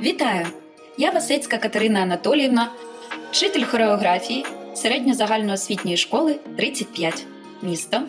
Вітаю! Я Васецька Катерина Анатоліївна, вчитель хореографії середньозагальноосвітньої школи 35. Місто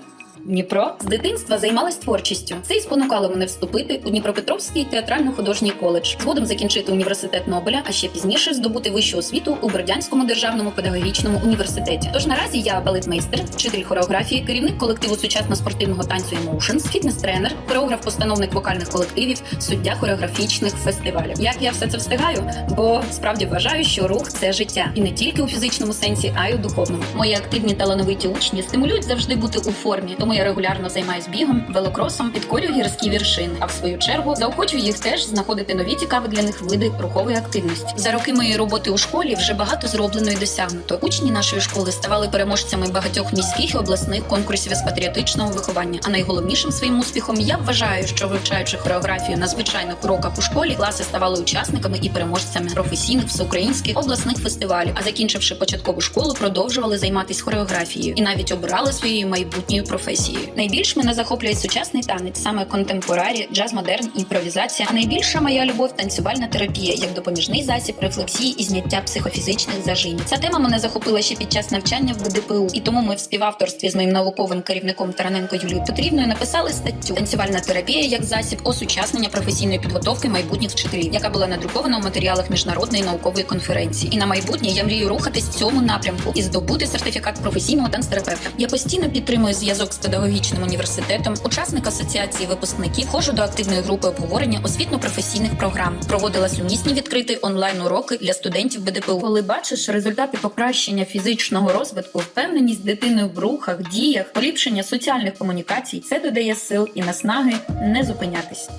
Дніпро. З дитинства займалась творчістю. Це і спонукало мене вступити у Дніпропетровський театрально-художній коледж, згодом закінчити університет Нобеля, а ще пізніше здобути вищу освіту у Бердянському державному педагогічному університеті. Тож наразі я балетмейстер, вчитель хореографії, керівник колективу сучасно-спортивного танцю Emotions, фітнес-тренер, хореограф, постановник вокальних колективів, суддя хореографічних фестивалів. Як я все це встигаю? Бо справді вважаю, що рух це життя, і не тільки у фізичному сенсі, а й у духовному. Мої активні талановиті учні стимулюють завжди бути у формі, тому я регулярно займаюсь бігом, велокросом, підкорюю гірські віршини. А в свою чергу заохочую їх теж знаходити нові цікаві для них види рухової активності. За роки моєї роботи у школі вже багато зроблено і досягнуто. Учні нашої школи ставали переможцями багатьох міських і обласних конкурсів з патріотичного виховання. А найголовнішим своїм успіхом я вважаю, що вивчаючи хореографію на звичайних уроках у школі, класи ставали учасниками і переможцями професійних всеукраїнських обласних фестивалів. А закінчивши початкову школу, продовжували займатися хореографією і навіть обирали своєю майбутньою професією. Найбільш мене захоплює сучасний танець, саме контемпорарі, джаз, модерн, імпровізація. А найбільша моя любов танцювальна терапія як допоміжний засіб рефлексії і зняття психофізичних зажимів. Ця тема мене захопила ще під час навчання в БДПУ, і тому ми в співавторстві з моїм науковим керівником Тараненко Юлією Петрівною написали статтю Танцювальна терапія як засіб осучаснення професійної підготовки майбутніх вчителів, яка була надрукована у матеріалах міжнародної наукової конференції. І на майбутнє я мрію рухатись в цьому напрямку і здобути сертифікат професійного танцтерапевта. Я постійно підтримую зв'язок з педагогічним університетом, учасник асоціації випускників, ходжу до активної групи обговорення освітньо-професійних програм. Проводила сумісні відкриті онлайн уроки для студентів БДПУ. Коли бачиш результати покращення фізичного розвитку, впевненість дитини в рухах, діях, поліпшення соціальних комунікацій, це додає сил і наснаги не зупинятись.